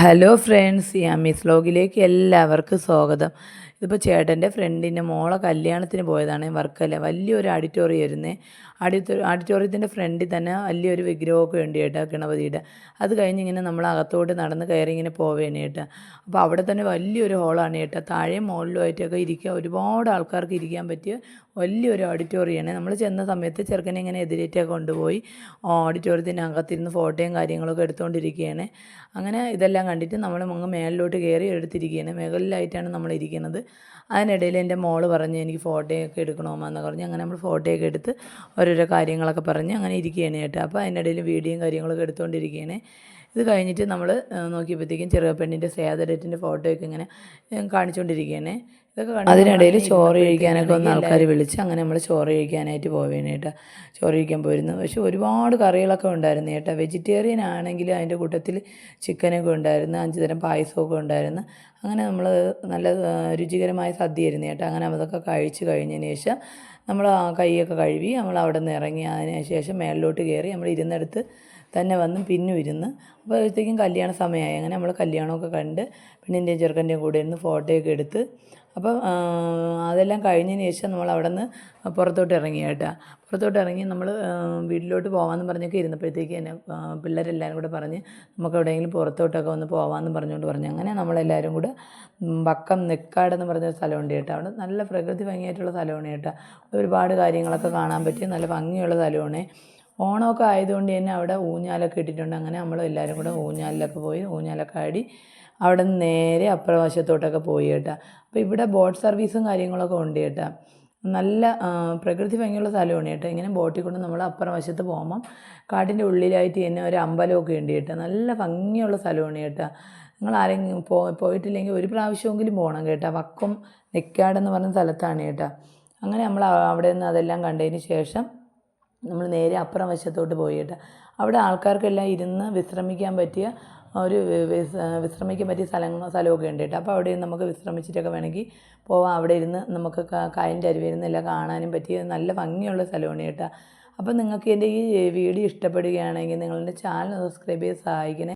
Hello friends Yami's വ്ലോഗിലേക്ക് എല്ലാവർക്കും സ്വാഗതം. ഇതിപ്പോൾ ചേട്ടന്റെ ഫ്രണ്ടിന്റെ മോളെ കല്യാണത്തിന് പോയതാണ് വർക്കല വലിയൊരു ഓഡിറ്റോറിയം ആയിരുന്നേ. ആഡിറ്റോ ഓഡിറ്റോറിയത്തിന്റെ ഫ്രണ്ടിൽ തന്നെ വലിയൊരു വിഗ്രഹമൊക്കെ ഉണ്ട് കേട്ടോ ഗണപതിയുടെ. അത് കഴിഞ്ഞ് ഇങ്ങനെ നമ്മൾ അകത്തോട്ട് നടന്ന് കയറി ഇങ്ങനെ പോവേണ്ട കേട്ടോ. അപ്പോൾ അവിടെ തന്നെ വലിയൊരു ഹോളാണ് കേട്ടോ. താഴെയും മുകളിലുമായിട്ടൊക്കെ ഇരിക്കുക ഒരുപാട് ആൾക്കാർക്ക് ഇരിക്കാൻ പറ്റിയ വലിയൊരു ഓഡിറ്റോറിയമാണ് നമ്മൾ ചെന്ന സമയത്ത് ചെറുക്കനെ ഇങ്ങനെ എതിരേറ്റൊക്കെ കൊണ്ടുപോയി ഓഡിറ്റോറിയത്തിന്റെ അകത്തിരുന്ന് ഫോട്ടോയും കാര്യങ്ങളൊക്കെ എടുത്തുകൊണ്ടിരിക്കുകയാണ് അങ്ങനെ ഇതെല്ലാം കണ്ടിട്ട് നമ്മൾ അങ്ങ് മേളിലോട്ട് കയറി എടുത്തിരിക്കുകയാണ് മുകളിലായിട്ടാണ് നമ്മൾ ഇരിക്കുന്നത്. അതിനിടയിൽ എന്റെ മോൾ പറഞ്ഞ് എനിക്ക് ഫോട്ടോയൊക്കെ എടുക്കണമെന്ന് പറഞ്ഞ്. അങ്ങനെ നമ്മൾ ഫോട്ടോയൊക്കെ എടുത്ത് ഓരോരോ കാര്യങ്ങളൊക്കെ പറഞ്ഞ് അങ്ങനെ ഇരിക്കുകയാണ് കേട്ടോ. അപ്പോൾ അതിനിടയിൽ വീഡിയോയും കാര്യങ്ങളൊക്കെ എടുത്തുകൊണ്ടിരിക്കുകയാണ്. ഇത് കഴിഞ്ഞിട്ട് നമ്മൾ നോക്കിയപ്പോഴത്തേക്കും ചെറുപ്പ പെണ്ണിന്റെ സേതരറ്റിന്റെ ഫോട്ടോയൊക്കെ ഇങ്ങനെ കാണിച്ചുകൊണ്ടിരിക്കുകയാണ്. അതിനിടയിൽ ചോറ് കഴിക്കാനൊക്കെ ഒന്ന് ആൾക്കാർ വിളിച്ച് അങ്ങനെ നമ്മൾ ചോറ് കഴിക്കാനായിട്ട് പോവുകയാണ് കേട്ടോ ചോറ് കഴിക്കാൻ പോയിരുന്നു. പക്ഷെ ഒരുപാട് കറികളൊക്കെ ഉണ്ടായിരുന്നു ഏട്ടാ. വെജിറ്റേറിയൻ ആണെങ്കിൽ അതിന്റെ കൂട്ടത്തിൽ ചിക്കനൊക്കെ ഉണ്ടായിരുന്നു അഞ്ച് തരം പായസമൊക്കെ ഉണ്ടായിരുന്നു. അങ്ങനെ നമ്മൾ നല്ല രുചികരമായ സദ്യയായിരുന്നു കേട്ടോ അങ്ങനെ അതൊക്കെ കഴിച്ച് കഴിഞ്ഞതിന് ശേഷം നമ്മൾ ആ കൈയൊക്കെ കഴുകി നമ്മൾ അവിടെ നിന്ന് ഇറങ്ങി അതിന് ശേഷം മേളിലോട്ട് കയറി നമ്മൾ ഇരുന്നിടത്ത് തന്നെ വന്ന് പിന്നും ഇരുന്ന് അപ്പോഴത്തേക്കും കല്യാണ സമയമായി. അങ്ങനെ നമ്മൾ കല്യാണമൊക്കെ കണ്ട് പെണ്ണിന്റെയും ചെറുക്കന്റെയും കൂടെ ഇരുന്ന് ഫോട്ടോയൊക്കെ എടുത്ത് അപ്പം അതെല്ലാം കഴിഞ്ഞതിന് ശേഷം നമ്മൾ അവിടെ നിന്ന് പുറത്തോട്ട് ഇറങ്ങി കേട്ടോ. പുറത്തോട്ട് ഇറങ്ങി നമ്മൾ വീട്ടിലോട്ട് പോകാമെന്ന് പറഞ്ഞൊക്കെ ഇരുന്നപ്പോഴത്തേക്ക് തന്നെ പിള്ളേരെല്ലാവരും കൂടെ പറഞ്ഞ് നമുക്ക് എവിടെയെങ്കിലും പുറത്തോട്ടൊക്കെ ഒന്ന് പോകാമെന്ന് പറഞ്ഞുകൊണ്ട് പറഞ്ഞു. അങ്ങനെ നമ്മളെല്ലാവരും കൂടെ വക്കം നെക്കാടെന്ന് പറഞ്ഞ സ്ഥലമുണ്ട് കേട്ടോ. അവിടെ നല്ല പ്രകൃതി ഭംഗിയായിട്ടുള്ള സ്ഥലമാണ് കേട്ടോ. ഒരുപാട് കാര്യങ്ങളൊക്കെ കാണാൻ പറ്റിയ നല്ല ഭംഗിയുള്ള സ്ഥലമാണ്. ഓണമൊക്കെ ആയതുകൊണ്ട് തന്നെ അവിടെ ഊഞ്ഞാലൊക്കെ ഇട്ടിട്ടുണ്ട്. അങ്ങനെ നമ്മൾ എല്ലാവരും കൂടെ ഊഞ്ഞാലിലൊക്കെ പോയി ഊഞ്ഞാലൊക്കെ ആടി അവിടെ നിന്ന് നേരെ അപ്പുറ വശത്തോട്ടൊക്കെ പോയി കേട്ടോ. അപ്പോൾ ഇവിടെ ബോട്ട് സർവീസും കാര്യങ്ങളൊക്കെ ഉണ്ട് കേട്ടോ. നല്ല പ്രകൃതി ഭംഗിയുള്ള സ്ഥലമാണ് കേട്ടോ. ഇങ്ങനെ ബോട്ടിൽ കൊണ്ട് നമ്മൾ അപ്പുറം വശത്ത് പോകുമ്പം കാട്ടിന്റെ ഉള്ളിലായിട്ട് തന്നെ ഒരു അമ്പലമൊക്കെ ഉണ്ട് കേട്ടോ. നല്ല ഭംഗിയുള്ള സ്ഥലമാണ് കേട്ടോ. നിങ്ങൾ ആരെങ്കിലും പോ പോയിട്ടില്ലെങ്കിൽ ഒരു പ്രാവശ്യമെങ്കിലും പോകണം കേട്ടോ. വക്കം നെക്കാടെന്ന് പറഞ്ഞ സ്ഥലത്താണ് കേട്ടോ. അങ്ങനെ നമ്മൾ അവിടെ നിന്ന് അതെല്ലാം കണ്ടതിന് ശേഷം നമ്മൾ നേരെ അപ്പുറം വശത്തോട്ട് പോയിട്ട് അവിടെ ആൾക്കാർക്കെല്ലാം ഇരുന്ന് വിശ്രമിക്കാൻ പറ്റിയ ഒരു വിശ്രമിക്കാൻ പറ്റിയ സ്ഥലങ്ങൾ സ്ഥലമൊക്കെ ഉണ്ട് കേട്ടോ. അപ്പോൾ അവിടെ നമുക്ക് വിശ്രമിച്ചിട്ടൊക്കെ വേണമെങ്കിൽ പോവാം. അവിടെ ഇരുന്ന് നമുക്ക് കായലിന്റെ അരുവിൽ ഇരുന്ന് എല്ലാം കാണാനും പറ്റിയ നല്ല ഭംഗിയുള്ള സ്ഥലമാണ് കേട്ടോ. അപ്പോൾ നിങ്ങൾക്ക് എന്റെ ഈ വീഡിയോ ഇഷ്ടപ്പെടുകയാണെങ്കിൽ നിങ്ങളുടെ ചാനൽ സബ്സ്ക്രൈബ് ചെയ്ത് സഹായിക്കണേ.